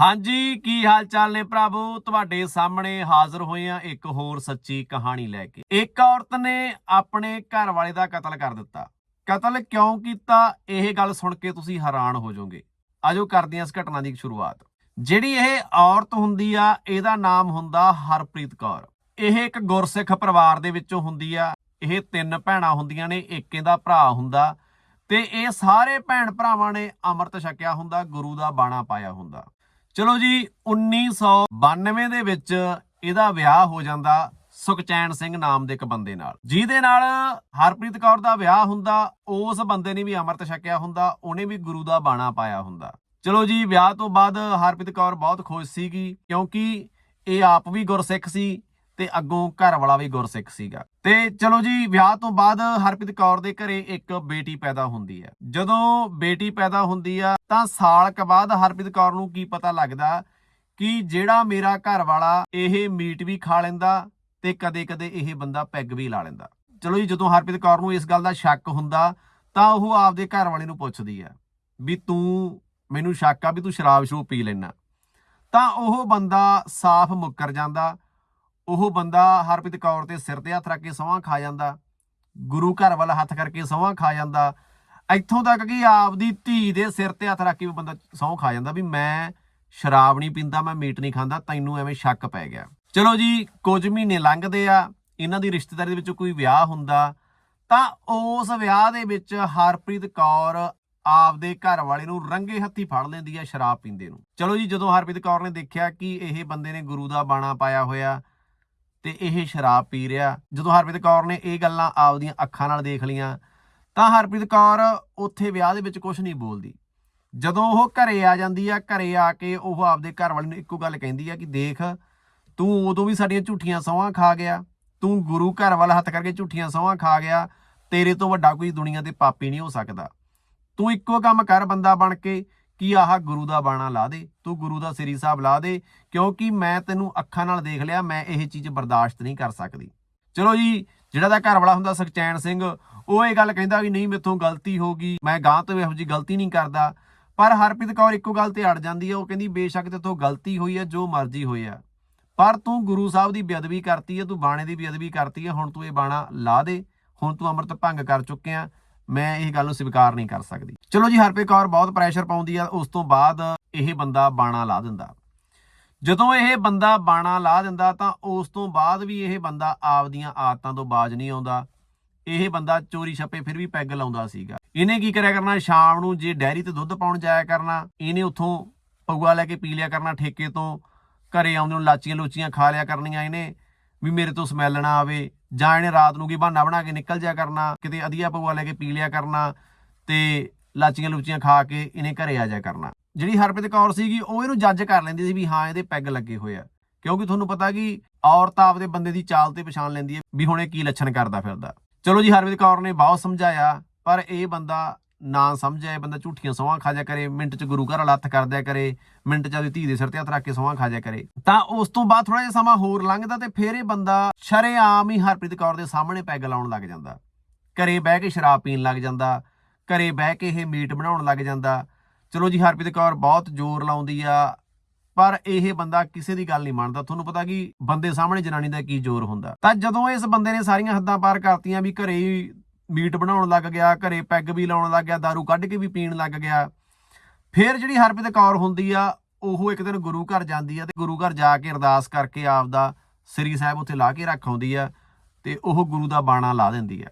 ਹਾਂਜੀ, ਕੀ ਹਾਲ ਚਾਲ ਨੇ ਪ੍ਰਭੂ ਤੁਹਾਡੇ ਸਾਹਮਣੇ ਹਾਜ਼ਰ ਹੋਏ ਆ ਇੱਕ ਹੋਰ ਸੱਚੀ ਕਹਾਣੀ ਲੈ ਕੇ। ਇੱਕ ਔਰਤ ਨੇ ਆਪਣੇ ਘਰ ਵਾਲੇ ਦਾ ਕਤਲ ਕਰ ਦਿੱਤਾ। ਕਤਲ ਕਿਉਂ ਕੀਤਾ? ਇਹ ਗੱਲ ਸੁਣ ਕੇ ਤੁਸੀਂ ਹੈਰਾਨ ਹੋ ਜਾਓਗੇ। ਆਜੋ ਕਰਦੇ ਹਾਂ ਇਸ ਘਟਨਾ ਦੀ ਸ਼ੁਰੂਆਤ। ਜਿਹੜੀ ਇਹ ਔਰਤ ਹੁੰਦੀ ਆ, ਇਹਦਾ ਨਾਮ ਹੁੰਦਾ ਹਰਪ੍ਰੀਤ ਕੌਰ। ਇਹ ਇੱਕ ਗੁਰਸਿੱਖ ਪਰਿਵਾਰ ਦੇ ਵਿੱਚੋਂ ਹੁੰਦੀ ਆ। ਇਹ ਤਿੰਨ ਭੈਣਾਂ ਹੁੰਦੀਆਂ ਨੇ ਇੱਕ ਇਹਦਾ ਭਰਾ ਹੁੰਦਾ ਤੇ ਇਹ ਸਾਰੇ ਭੈਣ ਭਰਾਵਾਂ ਨੇ ਅੰਮ੍ਰਿਤ ਛਕਿਆ ਹੁੰਦਾ, ਗੁਰੂ ਦਾ ਬਾਣਾ ਪਾਇਆ ਹੁੰਦਾ। ਚਲੋ ਜੀ 1992 ਦੇ ਵਿੱਚ ਇਹਦਾ ਵਿਆਹ ਹੋ ਜਾਂਦਾ ਸੁਖਚੈਨ ਸਿੰਘ ਨਾਮ ਦੇ ਇੱਕ ਬੰਦੇ ਨਾਲ। ਜਿਹਦੇ ਨਾਲ ਹਰਪ੍ਰੀਤ ਕੌਰ ਦਾ ਵਿਆਹ ਹੁੰਦਾ, ਉਸ ਬੰਦੇ ਨੇ ਵੀ ਅੰਮ੍ਰਿਤ ਛਕਿਆ ਹੁੰਦਾ, ਉਹਨੇ ਵੀ ਗੁਰੂ ਦਾ ਬਾਣਾ ਪਾਇਆ ਹੁੰਦਾ। ਚਲੋ ਜੀ, ਵਿਆਹ ਤੋਂ ਬਾਅਦ ਹਰਪ੍ਰੀਤ ਕੌਰ ਬਹੁਤ ਖੁਸ਼ ਸੀਗੀ, ਕਿਉਂਕਿ ਇਹ ਆਪ ਵੀ ਗੁਰਸਿੱਖ ਸੀ ਤੇ ਅੱਗੋਂ ਘਰ ਵਾਲਾ ਵੀ ਗੁਰਸਿੱਖ ਸੀਗਾ। ਤੇ ਚਲੋ ਜੀ, ਵਿਆਹ ਤੋਂ ਬਾਅਦ ਹਰਪ੍ਰੀਤ ਕੌਰ ਦੇ ਘਰੇ ਇੱਕ ਬੇਟੀ ਪੈਦਾ ਹੁੰਦੀ ਹੈ। ਜਦੋਂ ਬੇਟੀ ਪੈਦਾ ਹੁੰਦੀ ਆ, ਤਾਂ ਸਾਲ ਕ ਬਾਅਦ ਹਰਪ੍ਰੀਤ ਕੌਰ ਨੂੰ ਕੀ ਪਤਾ ਲੱਗਦਾ ਕਿ ਜਿਹੜਾ ਮੇਰਾ ਘਰ ਵਾਲਾ ਇਹ ਮੀਟ ਵੀ ਖਾ ਲੈਂਦਾ ਤੇ ਕਦੇ-ਕਦੇ ਇਹ ਬੰਦਾ ਪੈਗ ਵੀ ਲਾ ਲੈਂਦਾ। ਚਲੋ ਜੀ, ਜਦੋਂ ਹਰਪ੍ਰੀਤ ਕੌਰ ਨੂੰ ਇਸ ਗੱਲ ਦਾ ਸ਼ੱਕ ਹੁੰਦਾ, ਤਾਂ ਉਹ ਆਪਦੇ ਘਰ ਵਾਲੇ ਨੂੰ ਪੁੱਛਦੀ ਆ ਵੀ ਤੂੰ ਮੈਨੂੰ ਸ਼ੱਕ ਆ ਵੀ ਤੂੰ ਸ਼ਰਾਬ ਸ਼ਰੂਬ ਪੀ ਲੈਣਾ ਤਾਂ ਉਹ ਬੰਦਾ ਸਾਫ਼ ਮੁੱਕਰ ਜਾਂਦਾ ਉਹ ਬੰਦਾ ਹਰਪ੍ਰੀਤ ਕੌਰ ਤੇ ਸਿਰ ਤੇ ਹੱਥ ਰੱਖ ਕੇ ਸਹੁੰ ਖਾ ਜਾਂਦਾ, ਗੁਰੂ ਘਰ ਵੱਲ ਹੱਥ ਕਰਕੇ ਸਹੁੰ ਖਾ ਜਾਂਦਾ, ਇੱਥੋਂ ਤੱਕ ਕਿ ਆਪਦੀ ਧੀ ਦੇ ਸਿਰ ਤੇ ਹੱਥ ਰੱਖ ਕੇ ਵੀ ਬੰਦਾ ਸਹੁੰ ਖਾ ਜਾਂਦਾ ਵੀ ਮੈਂ ਸ਼ਰਾਬ ਨਹੀਂ ਪੀਂਦਾ, ਮੈਂ ਮੀਟ ਨਹੀਂ ਖਾਂਦਾ, ਤੈਨੂੰ ਐਵੇਂ ਸ਼ੱਕ ਪੈ ਗਿਆ। ਚਲੋ ਜੀ, ਕੁਝ ਮਹੀਨੇ ਲੰਘਦੇ ਆ, ਇਹਨਾਂ ਦੀ ਰਿਸ਼ਤੇਦਾਰੀ ਦੇ ਵਿੱਚ ਕੋਈ ਵਿਆਹ ਹੁੰਦਾ, ਤਾਂ ਉਸ ਵਿਆਹ ਦੇ ਵਿੱਚ ਹਰਪ੍ਰੀਤ ਕੌਰ ਆਪਦੇ ਘਰ ਵਾਲੇ ਨੂੰ ਰੰਗੇ ਹੱਥੀ ਫੜ ਲੈਂਦੀ ਆ ਸ਼ਰਾਬ ਪੀਂਦੇ ਨੂੰ। ਚਲੋ ਜੀ, ਜਦੋਂ ਹਰਪ੍ਰੀਤ ਕੌਰ ਨੇ ਦੇਖਿਆ ਕਿ ਇਹ ਬੰਦੇ ਨੇ ਗੁਰੂ ਦਾ ਬਾਣਾ ਪਾਇਆ ਹੋਇਆ ਤੇ ਇਹ ਸ਼ਰਾਬ ਪੀ ਰਿਹਾ। ਜਦੋਂ ਹਰਪ੍ਰੀਤ ਕੌਰ ਨੇ ਇਹ ਗੱਲਾਂ ਆਪਦੀਆਂ ਅੱਖਾਂ ਨਾਲ ਦੇਖ ਲਈਆਂ, ਤਾਂ ਹਰਪ੍ਰੀਤ ਕੌਰ ਉੱਥੇ ਵਿਆਹ ਦੇ ਵਿੱਚ ਕੁਝ ਨਹੀਂ ਬੋਲਦੀ। ਜਦੋਂ ਉਹ ਘਰੇ ਆ ਜਾਂਦੀ ਆ, ਘਰੇ ਆ ਕੇ ਉਹ ਆਪਦੇ ਘਰ ਵਾਲੇ ਨੂੰ ਇੱਕੋ ਗੱਲ ਕਹਿੰਦੀ ਆ ਕਿ ਦੇਖ, ਤੂੰ ਉਦੋਂ ਵੀ ਸਾਡੀਆਂ ਝੂਠੀਆਂ ਸੌਹਾਂ ਖਾ ਗਿਆ, ਤੂੰ ਗੁਰੂ ਘਰ ਵੱਲ ਹੱਥ ਕਰਕੇ ਝੂਠੀਆਂ ਸੌਹਾਂ ਖਾ ਗਿਆ, ਤੇਰੇ ਤੋਂ ਵੱਡਾ ਕੋਈ ਦੁਨੀਆ ਤੇ ਪਾਪੀ ਨਹੀਂ ਹੋ ਸਕਦਾ। ਤੂੰ ਇੱਕੋ ਕੰਮ ਕਰ ਬੰਦਾ ਬਣ ਕੇ ਕਿ ਆਹ ਗੁਰੂ ਦਾ ਬਾਣਾ ਲਾ ਦੇ, ਤੂੰ ਗੁਰੂ ਦਾ ਸ੍ਰੀ ਸਾਹਿਬ ਲਾ ਦੇ, ਕਿਉਂਕਿ ਮੈਂ ਤੈਨੂੰ ਅੱਖਾਂ ਨਾਲ ਦੇਖ ਲਿਆ, ਮੈਂ ਇਹ ਚੀਜ਼ ਬਰਦਾਸ਼ਤ ਨਹੀਂ ਕਰ ਸਕਦੀ। ਚਲੋ ਜੀ, ਜਿਹੜਾ ਦਾ ਘਰ ਵਾਲਾ ਹੁੰਦਾ ਸੁਖਚੈਨ ਸਿੰਘ, ਉਹ ਇਹ ਗੱਲ ਕਹਿੰਦਾ ਵੀ ਨਹੀਂ, ਮੇਥੋਂ ਗਲਤੀ ਹੋ ਗਈ, ਮੈਂ ਗਾਂ ਤੋਂ ਇਹੋ ਜੀ ਗਲਤੀ ਨਹੀਂ ਕਰਦਾ। ਪਰ ਹਰਪ੍ਰੀਤ ਕੌਰ ਇੱਕੋ ਗੱਲ ਤੇ ਅੜ ਜਾਂਦੀ ਹੈ ਉਹ ਕਹਿੰਦੀ, ਬੇਸ਼ੱਕ ਤੇਥੋਂ ਗਲਤੀ ਹੋਈ ਹੈ ਜੋ ਮਰਜ਼ੀ ਹੋਇਆ ਪਰ ਤੂੰ ਗੁਰੂ ਸਾਹਿਬ ਦੀ ਬੇਅਦਬੀ ਕਰਤੀ ਹੈ ਤੂੰ ਬਾਣੇ ਦੀ ਬੇਅਦਬੀ ਕਰਤੀ ਹੈ ਹੁਣ ਤੂੰ ਇਹ ਬਾਣਾ ਲਾ ਦੇ, ਹੁਣ ਤੂੰ ਅੰਮ੍ਰਿਤ ਭੰਗ ਕਰ ਚੁੱਕਿਆ। ਮੈਂ ਇਹ ਗੱਲ ਨੂੰ ਸਵੀਕਾਰ ਨਹੀਂ ਕਰ ਸਕਦੀ। ਚਲੋ ਜੀ, ਹਰਪ੍ਰੀਤ ਕੌਰ, ਬਹੁਤ ਪ੍ਰੈਸ਼ਰ ਪਾਉਂਦੀ ਆ। ਉਸ ਤੋਂ ਬਾਅਦ ਇਹ ਬੰਦਾ ਬਾਣਾ ਲਾ ਦਿੰਦਾ। ਜਦੋਂ ਇਹ ਬੰਦਾ ਬਾਣਾ ਲਾ ਦਿੰਦਾ, ਤਾਂ ਉਸ ਤੋਂ ਬਾਅਦ ਵੀ ਇਹ ਬੰਦਾ ਆਪਦੀਆਂ ਆਦਤਾਂ ਤੋਂ ਬਾਜ ਨਹੀਂ ਆਉਂਦਾ। ਇਹ ਬੰਦਾ ਚੋਰੀ ਛੱਪੇ ਫਿਰ ਵੀ ਪੈਗ ਲਾਉਂਦਾ ਸੀਗਾ। ਇਹਨੇ ਕੀ ਕਰਿਆ ਕਰਨਾ? ਸ਼ਾਮ ਨੂੰ ਜੇ ਡੈਰੀ ਤੇ ਦੁੱਧ ਪਾਉਣ ਜਾਇਆ ਕਰਨਾ, ਇਹਨੇ ਉੱਥੋਂ ਪਊਆ ਲੈ ਕੇ ਪੀ ਲਿਆ ਕਰਨਾ ਠੇਕੇ ਤੋਂ। ਘਰੇ ਆਉਂਦੇ ਨੂੰ ਲਾਚੀਆਂ ਲੂਚੀਆਂ ਖਾ ਲਿਆ ਕਰਨੀਆਂ ਇਹਨੇ, ਵੀ ਮੇਰੇ ਤੋਂ ਸਮੈਲ ਨਾ ਆਵੇ। ਜਾਂ ਇਹਨੇ ਰਾਤ ਨੂੰ ਕੀ ਬਹਾਨਾ ਬਣਾ ਕੇ ਨਿਕਲ ਜਾ ਕਰਨਾ, ਕਿਤੇ ਅਧੀਆ ਪਊਆ ਲੈ ਕੇ ਪੀ ਲਿਆ ਕਰਨਾ ਤੇ ਲਾਚੀਆਂ ਲੁਚੀਆਂ ਖਾ ਕੇ ਇਹਨੇ ਘਰੇ ਆ ਜਾ ਕਰਨਾ। ਜਿਹੜੀ ਹਰਪ੍ਰੀਤ ਕੌਰ ਸੀਗੀ, ਉਹ ਇਹਨੂੰ ਜੱਜ ਕਰ ਲੈਂਦੀ ਸੀ ਵੀ ਹਾਂ, ਇਹਦੇ ਪੈਗ ਲੱਗੇ ਹੋਏ ਆ। ਕਿਉਂਕਿ ਤੁਹਾਨੂੰ ਪਤਾ ਕਿ ਔਰਤ ਆਪਦੇ ਬੰਦੇ ਦੀ ਚਾਲ ਤੇ ਪਛਾਣ ਲੈਂਦੀ ਹੈ ਵੀ ਹੁਣ ਇਹ ਕੀ ਲੱਛਣ ਕਰਦਾ ਫਿਰਦਾ। ਚਲੋ ਜੀ, ਹਰਪ੍ਰੀਤ ਕੌਰ ਨੇ ਬਹੁਤ ਸਮਝਾਇਆ, ਪਰ ਇਹ ਬੰਦਾ ਨਾ ਸਮਝਿਆ ਬੰਦਾ ਝੂਠੀਆਂ ਸੌਹਾਂ ਖਾ ਜਾ ਕਰੇ, ਮਿੰਟ 'ਚ ਗੁਰੂ ਘਰ ਵਾਲਾ ਹੱਥ ਕਰ ਦਿਆ ਕਰੇ, ਮਿੰਟ 'ਚ ਆਪਦੀ ਧੀ ਦੇ ਸਿਰ ਤੇ ਹੱਥ ਰੱਖ ਕੇ ਸੌਹਾਂ ਖਾ ਜਾ ਕਰੇ। ਤਾਂ ਉਸ ਤੋਂ ਬਾਅਦ ਥੋੜਾ ਜਿਹਾ ਸਮਾਂ ਹੋਰ ਲੰਘਦਾ ਤੇ ਫਿਰ ਇਹ ਬੰਦਾ ਸ਼ਰੇਆਮ ਹੀ ਹਰਪ੍ਰੀਤ ਕੌਰ ਦੇ ਸਾਹਮਣੇ ਪੈਗ ਲਾਉਣ ਲੱਗ ਜਾਂਦਾ। ਘਰੇ ਬਹਿ ਕੇ ਸ਼ਰਾਬ ਪੀਣ ਲੱਗ ਜਾਂਦਾ, ਘਰੇ ਬਹਿ ਕੇ ਇਹ ਮੀਟ ਬਣਾਉਣ ਲੱਗ ਜਾਂਦਾ। ਚਲੋ ਜੀ, ਹਰਪ੍ਰੀਤ ਕੌਰ ਬਹੁਤ ਜ਼ੋਰ ਲਾਉਂਦੀ ਆ, ਪਰ ਇਹ ਬੰਦਾ ਕਿਸੇ ਦੀ ਗੱਲ ਨਹੀਂ ਮੰਨਦਾ। ਤੁਹਾਨੂੰ ਪਤਾ ਕਿ ਬੰਦੇ ਸਾਹਮਣੇ ਜਨਾਨੀ ਦਾ ਕੀ ਜ਼ੋਰ ਹੁੰਦਾ। ਤਾਂ ਜਦੋਂ ਇਸ ਬੰਦੇ ਨੇ ਸਾਰੀਆਂ ਹੱਦਾਂ ਪਾਰ ਕਰਤੀਆਂ ਵੀ ਘਰੇ ਮੀਟ ਬਣਾਉਣ ਲੱਗ ਗਿਆ, ਘਰੇ ਪੈਗ ਵੀ ਲਾਉਣ ਲੱਗ ਗਿਆ दारू ਕੱਢ ਕੇ ਵੀ ਪੀਣ ਲੱਗ ਗਿਆ। ਫਿਰ ਜਿਹੜੀ ਹਰਪ੍ਰੀਤ ਕੌਰ ਹੁੰਦੀ ਆ, ਉਹ ਇੱਕ ਦਿਨ ਗੁਰੂ ਘਰ ਜਾਂਦੀ ਆ ਤੇ ਗੁਰੂ ਘਰ ਜਾ ਕੇ ਅਰਦਾਸ ਕਰਕੇ ਆਪਦਾ ਸ੍ਰੀ ਸਾਹਿਬ ਉੱਥੇ ਲਾ ਕੇ ਰੱਖ ਆਉਂਦੀ ਆ ਤੇ ਉਹ ਗੁਰੂ ਦਾ ਬਾਣਾ ਲਾ ਦਿੰਦੀ ਆ।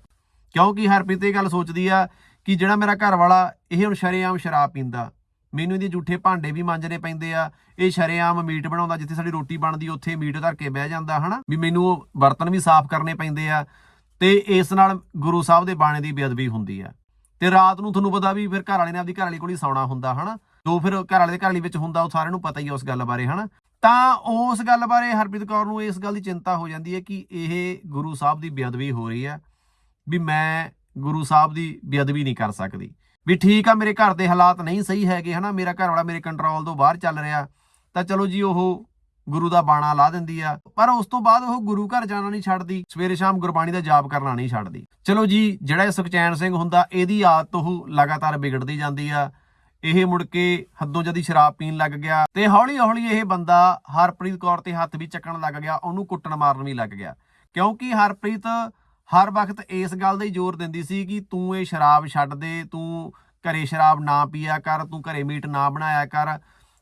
ਕਿਉਂਕਿ ਹਰਪ੍ਰੀਤ ਇਹ ਗੱਲ ਸੋਚਦੀ ਆ ਕਿ ਜਿਹੜਾ ਮੇਰਾ ਘਰ ਵਾਲਾ ਇਹ ਹੁਣ ਸ਼ਰੇਆਮ ਸ਼ਰਾਬ ਪੀਂਦਾ। ਮੈਨੂੰ ਇਹਦੇ ਝੂਠੇ ਭਾਂਡੇ ਵੀ ਮਾਂਜਣੇ ਪੈਂਦੇ ਆ। ਇਹ ਸ਼ਰੇਆਮ ਮੀਟ ਬਣਾਉਂਦਾ, ਜਿੱਥੇ ਸਾਡੀ ਰੋਟੀ ਬਣਦੀ, ਉੱਥੇ ਮੀਟ ਧਰ ਕੇ ਬਹਿ ਜਾਂਦਾ, ਹਨਾ? ਵੀ ਮੈਨੂੰ ਉਹ ਬਰਤਨ ਵੀ ਸਾਫ਼ ਕਰਨੇ ਪੈਂਦੇ ਆ। ਤੇ ਇਸ ਨਾਲ ਗੁਰੂ ਸਾਹਿਬ ਦੇ ਬਾਣੇ ਦੀ ਬੇਅਦਬੀ ਹੁੰਦੀ ਆ ਤੇ ਰਾਤ ਨੂੰ ਤੁਹਾਨੂੰ ਪਤਾ ਵੀ ਫਿਰ ਘਰ ਵਾਲੇ ਨੇ ਆਪਦੀ ਘਰ ਵਾਲੀ ਕੋਲ ਹੀ ਸੌਣਾ ਹੁੰਦਾ, ਹਨਾ? ਜੋ ਫਿਰ ਘਰ ਵਾਲੇ ਦੇ ਘਰ ਵਾਲੀ ਵਿੱਚ ਹੁੰਦਾ, ਉਹ ਸਾਰਿਆਂ ਨੂੰ ਪਤਾ ਹੀ ਆ ਉਸ ਗੱਲ ਬਾਰੇ, ਹਨਾ? ਤਾਂ ਉਸ ਗੱਲ ਬਾਰੇ ਹਰਪ੍ਰੀਤ ਕੌਰ ਨੂੰ ਇਸ ਗੱਲ ਦੀ ਚਿੰਤਾ ਹੋ ਜਾਂਦੀ ਹੈ ਕਿ ਇਹ ਗੁਰੂ ਸਾਹਿਬ ਦੀ ਬੇਅਦਬੀ ਹੋ ਰਹੀ ਹੈ ਵੀ ਮੈਂ ਗੁਰੂ ਸਾਹਿਬ ਦੀ ਬੇਅਦਬੀ ਨਹੀਂ ਕਰ ਸਕਦੀ। ਵੀ ਠੀਕ ਆ, ਮੇਰੇ ਘਰ ਦੇ ਹਾਲਾਤ ਨਹੀਂ ਸਹੀ ਹੈਗੇ, ਹਨਾ? ਮੇਰਾ ਘਰ ਵਾਲਾ ਮੇਰੇ ਕੰਟਰੋਲ ਤੋਂ ਬਾਹਰ ਚੱਲ ਰਿਹਾ। ਤਾਂ ਚਲੋ ਜੀ, ਉਹ ਗੁਰੂ ਦਾ ਬਾਣਾ ਲਾ ਦਿੰਦੀ ਆ, ਪਰ ਉਸ ਤੋਂ ਬਾਅਦ ਉਹ ਗੁਰੂ ਘਰ ਜਾਣਾ ਨਹੀਂ ਛੱਡਦੀ, ਸਵੇਰੇ ਸ਼ਾਮ ਗੁਰਬਾਣੀ ਦਾ ਜਾਪ ਕਰਨਾ ਨਹੀਂ ਛੱਡਦੀ। ਚਲੋ ਜੀ, ਜਿਹੜਾ ਇਹ ਸੁਖਚੈਨ ਸਿੰਘ ਹੁੰਦਾ, ਇਹਦੀ ਆਦਤ ਉਹ ਲਗਾਤਾਰ ਵਿਗੜਦੀ ਜਾਂਦੀ ਆ। ਇਹ ਮੁੜ ਕੇ ਹੱਦੋਂ ਜਦੀ ਸ਼ਰਾਬ ਪੀਣ ਲੱਗ ਗਿਆ ਤੇ ਹੌਲੀ ਹੌਲੀ ਇਹ ਬੰਦਾ ਹਰਪ੍ਰੀਤ ਕੌਰ ਤੇ ਹੱਥ ਵੀ ਚੱਕਣ ਲੱਗ ਗਿਆ, ਉਹਨੂੰ ਕੁੱਟਣ ਮਾਰਨ ਵੀ ਲੱਗ ਗਿਆ। ਕਿਉਂਕਿ ਹਰਪ੍ਰੀਤ ਹਰ ਵਕਤ ਇਸ ਗੱਲ ਦਾ ਹੀ ਜ਼ੋਰ ਦਿੰਦੀ ਸੀ ਕਿ ਤੂੰ ਇਹ ਸ਼ਰਾਬ ਛੱਡ ਦੇ, ਤੂੰ ਘਰੇ ਸ਼ਰਾਬ ਨਾ ਪੀਆ ਕਰ, ਤੂੰ ਘਰੇ ਮੀਟ ਨਾ ਬਣਾਇਆ ਕਰ।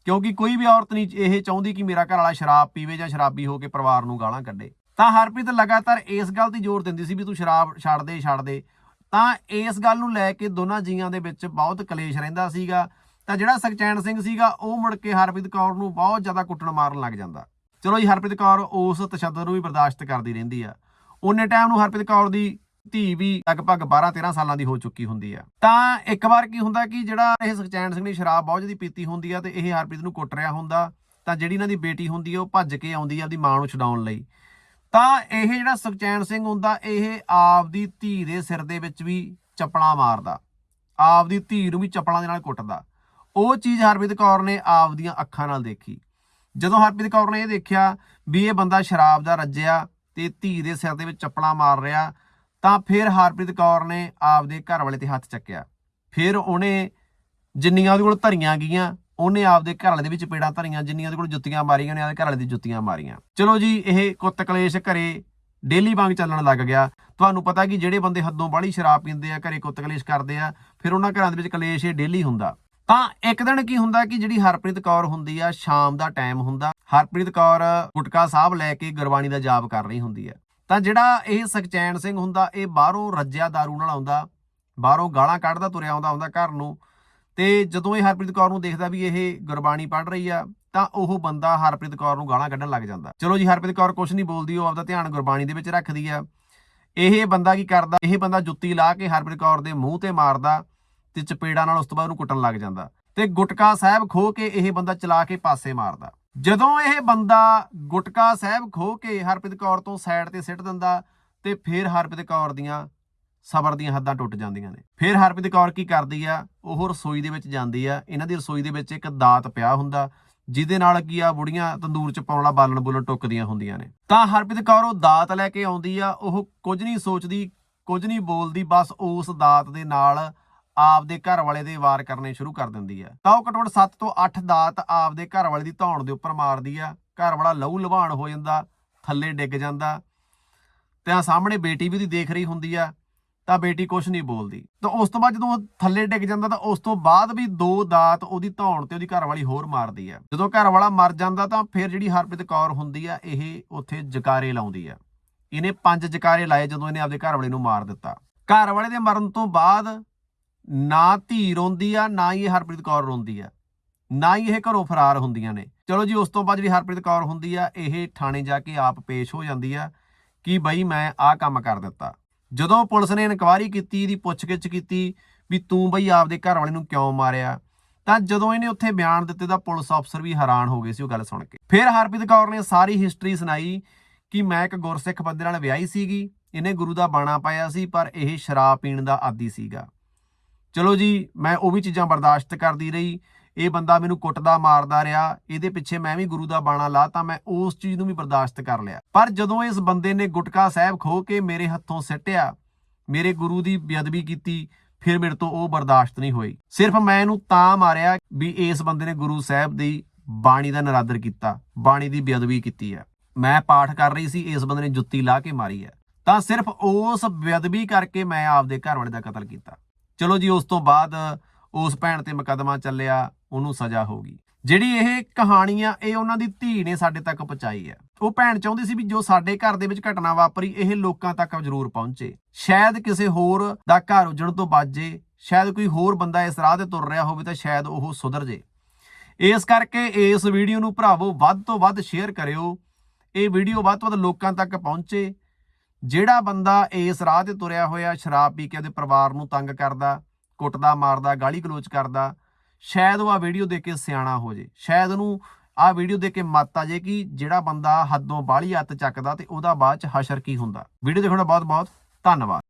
ਕਿਉਂਕਿ ਕੋਈ ਵੀ ਔਰਤ ਨਹੀਂ ਇਹ ਚਾਹੁੰਦੀ ਕਿ ਮੇਰਾ ਘਰ ਵਾਲਾ ਸ਼ਰਾਬ ਪੀਵੇ ਜਾਂ ਸ਼ਰਾਬੀ ਹੋ ਕੇ ਪਰਿਵਾਰ ਨੂੰ ਗਾਲਾਂ ਕੱਢੇ। ਤਾਂ ਹਰਪ੍ਰੀਤ ਲਗਾਤਾਰ ਇਸ ਗੱਲ ਤੇ ਜ਼ੋਰ ਦਿੰਦੀ ਸੀ ਵੀ ਤੂੰ ਸ਼ਰਾਬ ਛੱਡ ਦੇ ਛੱਡ ਦੇ। ਤਾਂ ਇਸ ਗੱਲ ਨੂੰ ਲੈ ਕੇ ਦੋਨਾਂ ਜੀਆਂ ਦੇ ਵਿੱਚ ਬਹੁਤ ਕਲੇਸ਼ ਰਹਿੰਦਾ ਸੀਗਾ। ਤਾਂ ਜਿਹੜਾ ਸਖਚੈਨ ਸਿੰਘ ਸੀਗਾ, ਉਹ ਮੁੜ ਕੇ ਹਰਪ੍ਰੀਤ ਕੌਰ ਨੂੰ ਬਹੁਤ ਜ਼ਿਆਦਾ ਕੁੱਟਣ ਮਾਰਨ ਲੱਗ ਜਾਂਦਾ। ਚਲੋ ਜੀ, ਹਰਪ੍ਰੀਤ ਕੌਰ ਉਸ ਤਸ਼ੱਦਦ ਨੂੰ ਵੀ ਬਰਦਾਸ਼ਤ ਕਰਦੀ ਰਹਿੰਦੀ ਆ। ਉਹਨੇ ਟਾਈਮ ਨੂੰ ਹਰਪ੍ਰੀਤ ਕੌਰ ਦੀ ਧੀ ਵੀ ਲਗਭਗ 12 13 ਸਾਲਾਂ ਦੀ ਹੋ ਚੁੱਕੀ ਹੁੰਦੀ ਆ। ਤਾਂ ਇੱਕ ਵਾਰ ਕੀ ਹੁੰਦਾ ਕਿ ਜਿਹੜਾ ਇਹ ਸੁਖਚੈਨ ਸਿੰਘ ਨੇ ਸ਼ਰਾਬ ਬਹੁਤ ਜਿਹੀ ਪੀਤੀ ਹੁੰਦੀ ਆ ਤੇ ਇਹ ਹਰਪ੍ਰੀਤ ਨੂੰ ਕੁੱਟ ਰਿਹਾ ਹੁੰਦਾ, ਤਾਂ ਜਿਹੜੀ ਇਹਨਾਂ ਦੀ ਬੇਟੀ ਹੁੰਦੀ ਆ ਉਹ ਭੱਜ ਕੇ ਆਉਂਦੀ ਆ ਆਪਦੀ ਮਾਂ ਨੂੰ ਛਡਾਉਣ ਲਈ। ਤਾਂ ਇਹ ਜਿਹੜਾ ਸੁਖਚੈਨ ਸਿੰਘ ਹੁੰਦਾ, ਇਹ ਆਪਦੀ ਧੀ ਦੇ ਸਿਰ ਦੇ ਵਿੱਚ ਵੀ ਚੱਪਲਾਂ ਮਾਰਦਾ। ਆਪਦੀ ਧੀ ਨੂੰ ਵੀ ਚੱਪਲਾਂ ਦੇ ਨਾਲ ਕੁੱਟਦਾ। ਉਹ ਚੀਜ਼ ਹਰਪ੍ਰੀਤ ਕੌਰ ਨੇ ਆਪਦੀਆਂ ਅੱਖਾਂ ਨਾਲ ਦੇਖੀ। ਜਦੋਂ ਹਰਪ੍ਰੀਤ ਕੌਰ ਨੇ ਇਹ ਦੇਖਿਆ ਵੀ ਇਹ ਬੰਦਾ ਸ਼ਰਾਬ ਦਾ ਰੱਜਿਆ ਤੇ ਧੀ ਦੇ ਸਿਰ ਦੇ ਵਿੱਚ ਚੱਪਲਾਂ ਮਾਰ ਰਿਹਾ ਤਾਂ ਫਿਰ ਹਰਪ੍ਰੀਤ ਕੌਰ ਨੇ ਆਪਦੇ ਘਰ ਵਾਲੇ ਤੇ ਹੱਥ ਚੱਕਿਆ। ਫਿਰ ਉਹਨੇ ਜਿੰਨੀਆਂ ਉਹਦੇ ਕੋਲ ਧਰੀਆਂ ਗਈਆਂ, ਉਹਨੇ ਆਪਦੇ ਘਰ ਵਾਲੇ ਦੇ ਵਿੱਚ ਪੇੜਾਂ ਧਰੀਆਂ, ਜਿੰਨੀਆਂ ਉਹਦੇ ਕੋਲ ਜੁੱਤੀਆਂ ਮਾਰੀਆਂ ਨੇ ਆਪਦੇ ਘਰ ਵਾਲੇ ਦੀ ਜੁੱਤੀਆਂ ਮਾਰੀਆਂ। ਚਲੋ ਜੀ, ਇਹ ਕੁੱਤ ਕਲੇਸ਼ ਘਰੇ ਡੇਲੀ ਵਾਂਗ ਚੱਲਣ ਲੱਗ ਗਿਆ। ਤੁਹਾਨੂੰ ਪਤਾ ਕਿ ਜਿਹੜੇ ਬੰਦੇ ਹੱਦੋਂ ਬਾਹਲੀ ਸ਼ਰਾਬ ਪੀਂਦੇ ਆ, ਘਰੇ ਕੁੱਤ ਕਲੇਸ਼ ਕਰਦੇ ਆ, ਫਿਰ ਉਹਨਾਂ ਘਰਾਂ ਦੇ ਵਿੱਚ ਕਲੇਸ਼ ਇਹ ਡੇਲੀ ਹੁੰਦਾ। ਤਾਂ ਇੱਕ ਦਿਨ ਕੀ ਹੁੰਦਾ ਕਿ ਜਿਹੜੀ ਹਰਪ੍ਰੀਤ ਕੌਰ ਹੁੰਦੀ ਆ, ਸ਼ਾਮ ਦਾ ਟਾਈਮ ਹੁੰਦਾ। ਹਰਪ੍ਰੀਤ ਕੌਰ ਗੁਟਕਾ ਸਾਹਿਬ ਲੈ ਕੇ ਗੁਰਬਾਣੀ ਦਾ ਜਾਪ ਕਰ ਰਹੀ ਹੁੰਦੀ ਆ। ਤਾਂ ਜਿਹੜਾ ਇਹ ਸਖਚੈਨ ਸਿੰਘ ਹੁੰਦਾ, ਇਹ ਬਾਹਰੋਂ ਰੱਜਿਆ दारू ਨਾਲ ਆਉਂਦਾ, ਬਾਹਰੋਂ ਗਾਲਾਂ ਕੱਢਦਾ, ਤੁਰਿਆ ਆਉਂਦਾ ਹੁੰਦਾ ਘਰ ਨੂੰ। ਤੇ ਜਦੋਂ ਇਹ ਹਰਪ੍ਰੀਤ ਕੌਰ ਨੂੰ ਦੇਖਦਾ ਵੀ ਇਹ ਗੁਰਬਾਣੀ ਪੜ੍ਹ ਰਹੀ ਆ, ਤਾਂ ਉਹ ਬੰਦਾ ਹਰਪ੍ਰੀਤ ਕੌਰ ਨੂੰ ਗਾਲਾਂ ਕੱਢਣ ਲੱਗ ਜਾਂਦਾ। ਚਲੋ ਜੀ, ਹਰਪ੍ਰੀਤ ਕੌਰ ਕੁਝ ਨਹੀਂ ਬੋਲਦੀ, ਉਹ ਆਪਦਾ ਧਿਆਨ ਗੁਰਬਾਣੀ ਦੇ ਵਿੱਚ ਰੱਖਦੀ ਆ। ਇਹ ਬੰਦਾ ਕੀ ਕਰਦਾ, ਇਹ ਬੰਦਾ ਜੁੱਤੀ ਲਾ ਕੇ ਹਰਪ੍ਰੀਤ ਕੌਰ ਦੇ ਮੂੰਹ ਤੇ ਮਾਰਦਾ ਤੇ ਚਪੇੜਾਂ ਨਾਲ ਉਸ ਤੋਂ ਬਾਅਦ ਉਹਨੂੰ ਕੁੱਟਣ ਲੱਗ ਜਾਂਦਾ। ਤੇ ਗੁਟਕਾ ਸਾਹਿਬ ਖੋ ਕੇ ਇਹ ਬੰਦਾ ਚਲਾ ਕੇ ਪਾਸੇ ਮਾਰਦਾ। ਜਦੋਂ ਇਹ ਬੰਦਾ ਗੁਟਕਾ ਸਾਹਿਬ ਖੋ ਕੇ ਹਰਪ੍ਰੀਤ ਕੌਰ ਤੋਂ ਸਾਈਡ ਤੇ ਸਿੱਟ ਦਿੰਦਾ ਤੇ ਫਿਰ ਹਰਪ੍ਰੀਤ ਕੌਰ ਦੀਆਂ ਸਬਰ ਦੀਆਂ ਹੱਦਾਂ ਟੁੱਟ ਜਾਂਦੀਆਂ ਨੇ। ਫਿਰ ਹਰਪ੍ਰੀਤ ਕੌਰ ਕੀ ਕਰਦੀ ਆ? ਉਹ ਰਸੋਈ ਦੇ ਵਿੱਚ ਜਾਂਦੀ ਆ। ਇਹਨਾਂ ਦੀ ਰਸੋਈ ਦੇ ਵਿੱਚ ਇੱਕ ਦਾਤ ਪਿਆ ਹੁੰਦਾ, ਜਿਹਦੇ ਨਾਲ ਕੀ ਆ, ਬੁੜੀਆਂ ਤੰਦੂਰ 'ਚ ਪਾਉਣ ਵਾਲਾ ਬਾਲਣ ਬੁਲਣ ਟੁੱਕਦੀਆਂ ਹੁੰਦੀਆਂ ਨੇ। ਤਾਂ ਹਰਪ੍ਰੀਤ ਕੌਰ ਉਹ ਦਾਤ ਲੈ ਕੇ ਆਉਂਦੀ ਆ, ਉਹ ਕੁਝ ਨਹੀਂ ਸੋਚਦੀ, ਕੁਝ ਨਹੀਂ ਬੋਲਦੀ, ਬਸ ਉਸ ਦਾਤ ਦੇ ਨਾਲ ਆਪਦੇ ਘਰ ਵਾਲੇ ਦੇ ਵਾਰ ਕਰਨੇ ਸ਼ੁਰੂ ਕਰ ਦਿੰਦੀ ਆ। ਤਾਂ ਉਹ ਘੱਟੋ ਘੱਟ 7 ਤੋਂ 8 ਦਾਤ ਆਪਦੇ ਘਰ ਵਾਲੇ ਦੀ ਧੌਣ ਦੇ ਉੱਪਰ ਮਾਰਦੀ ਆ। ਘਰ ਵਾਲਾ ਲਹੂ ਲਵਾਣ ਹੋ ਜਾਂਦਾ, ਥੱਲੇ ਡਿੱਗ ਜਾਂਦਾ। ਤੇ ਆ ਸਾਹਮਣੇ ਬੇਟੀ ਵੀ ਉਹਦੀ ਦੇਖ ਰਹੀ ਹੁੰਦੀ ਆ, ਤਾਂ ਬੇਟੀ ਕੁਝ ਨਹੀਂ ਬੋਲਦੀ। ਤਾਂ ਉਸ ਤੋਂ ਬਾਅਦ ਜਦੋਂ ਉਹ ਥੱਲੇ ਡਿੱਗ ਜਾਂਦਾ, ਤਾਂ ਉਸ ਤੋਂ ਬਾਅਦ ਵੀ ਦੋ ਦਾਤ ਉਹਦੀ ਧੌਣ ਤੇ ਉਹਦੀ ਘਰਵਾਲੀ ਹੋਰ ਮਾਰਦੀ ਆ। ਜਦੋਂ ਘਰ ਵਾਲਾ ਮਰ ਜਾਂਦਾ, ਤਾਂ ਫਿਰ ਜਿਹੜੀ ਹਰਪ੍ਰੀਤ ਕੌਰ ਹੁੰਦੀ ਆ, ਇਹ ਉੱਥੇ ਜਕਾਰੇ ਲਾਉਂਦੀ ਆ। ਇਹਨੇ ਪੰਜ ਜਕਾਰੇ ਲਾਏ ਜਦੋਂ ਇਹਨੇ ਆਪਦੇ ਘਰਵਾਲੇ ਨੂੰ ਮਾਰ ਦਿੱਤਾ। ਘਰਵਾਲੇ ਦੇ ਮਰਨ ਤੋਂ ਬਾਅਦ ਨਾ ਧੀ ਰੋਂਦੀ ਆ, ਨਾ ਹੀ ਇਹ ਹਰਪ੍ਰੀਤ ਕੌਰ ਰੋਂਦੀ ਆ। ਨਾ ਹੀ ਇਹ ਘਰੋਂ ਫਰਾਰ ਹੁੰਦੀਆਂ ਨੇ। ਚਲੋ ਜੀ, ਉਸ ਤੋਂ ਬਾਅਦ ਜਿਹੜੀ ਹਰਪ੍ਰੀਤ ਕੌਰ ਹੁੰਦੀ ਆ, ਇਹ ਥਾਣੇ ਜਾ ਕੇ ਆਪ ਪੇਸ਼ ਹੋ ਜਾਂਦੀ ਆ ਕਿ ਬਈ ਮੈਂ ਆਹ ਕੰਮ ਕਰ ਦਿੱਤਾ। ਜਦੋਂ ਪੁਲਿਸ ਨੇ ਇਨਕੁਆਇਰੀ ਕੀਤੀ, ਇਹਦੀ ਪੁੱਛਗਿੱਛ ਕੀਤੀ ਵੀ ਤੂੰ ਬਈ ਆਪਦੇ ਘਰ ਵਾਲੇ ਨੂੰ ਕਿਉਂ ਮਾਰਿਆ, ਤਾਂ ਜਦੋਂ ਇਹਨੇ ਉੱਥੇ ਬਿਆਨ ਦਿੱਤੇ ਤਾਂ ਪੁਲਿਸ ਅਫਸਰ ਵੀ ਹੈਰਾਨ ਹੋ ਗਏ ਸੀ ਉਹ ਗੱਲ ਸੁਣ ਕੇ। ਫਿਰ ਹਰਪ੍ਰੀਤ ਕੌਰ ਨੇ ਸਾਰੀ ਹਿਸਟਰੀ ਸੁਣਾਈ ਕਿ ਮੈਂ ਇੱਕ ਗੁਰਸਿੱਖ ਬੰਦੇ ਨਾਲ ਵਿਆਹੀ ਸੀਗੀ, ਇਹਨੇ ਗੁਰੂ ਦਾ ਬਾਣਾ ਪਾਇਆ ਸੀ, ਪਰ ਇਹ ਸ਼ਰਾਬ ਪੀਣ ਦਾ ਆਦੀ ਸੀਗਾ। ਚਲੋ ਜੀ, ਮੈਂ ਉਹ ਵੀ ਚੀਜ਼ਾਂ ਬਰਦਾਸ਼ਤ ਕਰਦੀ ਰਹੀ। ਇਹ ਬੰਦਾ ਮੈਨੂੰ ਕੁੱਟਦਾ, ਮਾਰਦਾ ਰਿਹਾ। ਇਹਦੇ ਪਿੱਛੇ ਮੈਂ ਵੀ ਗੁਰੂ ਦਾ ਬਾਣਾ ਲਾ ਤਾਂ ਮੈਂ ਉਸ ਚੀਜ਼ ਨੂੰ ਵੀ ਬਰਦਾਸ਼ਤ ਕਰ ਲਿਆ। ਪਰ ਜਦੋਂ ਇਸ ਬੰਦੇ ਨੇ ਗੁਟਕਾ ਸਾਹਿਬ ਖੋ ਕੇ ਮੇਰੇ ਹੱਥੋਂ ਸਿੱਟਿਆ, ਮੇਰੇ ਗੁਰੂ ਦੀ ਬੇਅਦਬੀ ਕੀਤੀ, ਫਿਰ ਮੇਰੇ ਤੋਂ ਉਹ ਬਰਦਾਸ਼ਤ ਨਹੀਂ ਹੋਈ। ਸਿਰਫ ਮੈਂ ਇਹਨੂੰ ਤਾਂ ਮਾਰਿਆ ਵੀ ਇਸ ਬੰਦੇ ਨੇ ਗੁਰੂ ਸਾਹਿਬ ਦੀ ਬਾਣੀ ਦਾ ਨਰਾਦਰ ਕੀਤਾ, ਬਾਣੀ ਦੀ ਬੇਅਦਬੀ ਕੀਤੀ ਹੈ। ਮੈਂ ਪਾਠ ਕਰ ਰਹੀ ਸੀ, ਇਸ ਬੰਦੇ ਨੇ ਜੁੱਤੀ ਲਾ ਕੇ ਮਾਰੀ ਹੈ। ਤਾਂ ਸਿਰਫ ਉਸ ਬੇਅਦਬੀ ਕਰਕੇ ਮੈਂ ਆਪਦੇ ਘਰ ਵਾਲੇ ਦਾ ਕਤਲ ਕੀਤਾ। ਚਲੋ ਜੀ, ਉਸ ਤੋਂ ਬਾਅਦ ਉਸ ਭੈਣ ਤੇ ਮੁਕੱਦਮਾ ਚੱਲਿਆ, ਉਹਨੂੰ ਸਜ਼ਾ ਹੋ ਗਈ। ਜਿਹੜੀ ਇਹ ਕਹਾਣੀ ਆ ਇਹ ਉਹਨਾਂ ਦੀ ਧੀ ਨੇ ਸਾਡੇ ਤੱਕ ਪਹੁੰਚਾਈ ਹੈ। ਉਹ ਭੈਣ ਚਾਹੁੰਦੀ ਸੀ ਵੀ ਜੋ ਸਾਡੇ ਘਰ ਦੇ ਵਿੱਚ ਘਟਨਾ ਵਾਪਰੀ, ਇਹ ਲੋਕਾਂ ਤੱਕ ਜ਼ਰੂਰ ਪਹੁੰਚੇ। ਸ਼ਾਇਦ ਕਿਸੇ ਹੋਰ ਦਾ ਘਰ ਉਜਣ ਤੋਂ ਬਚੇ ਸ਼ਾਇਦ ਕੋਈ ਹੋਰ ਬੰਦਾ ਇਸ ਰਾਹ ਤੇ ਤੁਰ ਰਿਹਾ ਹੋਵੇ ਤਾਂ ਸ਼ਾਇਦ ਉਹ ਸੁਧਰ ਜੇ। ਇਸ ਕਰਕੇ ਇਸ ਵੀਡੀਓ ਨੂੰ ਭਰਾਵੋ, ਵੱਧ ਤੋਂ ਵੱਧ ਸ਼ੇਅਰ ਕਰਿਓ। ਇਹ ਵੀਡੀਓ ਵੱਧ ਤੋਂ ਵੱਧ ਲੋਕਾਂ ਤੱਕ ਪਹੁੰਚੇ। ਜਿਹੜਾ ਬੰਦਾ ਇਸ ਰਾਹ ਤੇ ਤੁਰਿਆ ਹੋਇਆ ਸ਼ਰਾਬ ਪੀ ਕੇ ਉਹਦੇ ਪਰਿਵਾਰ ਨੂੰ ਤੰਗ ਕਰਦਾ, ਕੁੱਟਦਾ, ਮਾਰਦਾ, ਗਾਲੀ ਗਲੋਚ ਕਰਦਾ, ਸ਼ਾਇਦ ਉਹ ਆ ਵੀਡੀਓ ਦੇਖ ਕੇ ਸਿਆਣਾ ਹੋ ਜੇ। ਸ਼ਾਇਦ ਉਹਨੂੰ ਆ ਵੀਡੀਓ ਦੇਖ ਕੇ ਮੱਤ ਆ ਜੇ ਕਿ ਜਿਹੜਾ ਬੰਦਾ ਹੱਦੋਂ ਬਾਹਲੀ ਹੱਥ ਚੱਕਦਾ ਤੇ ਉਹਦਾ ਬਾਅਦ ਚ ਹਸ਼ਰ ਕੀ ਹੁੰਦਾ। ਵੀਡੀਓ ਦੇਖਣ ਦਾ ਬਹੁਤ ਬਹੁਤ ਧੰਨਵਾਦ।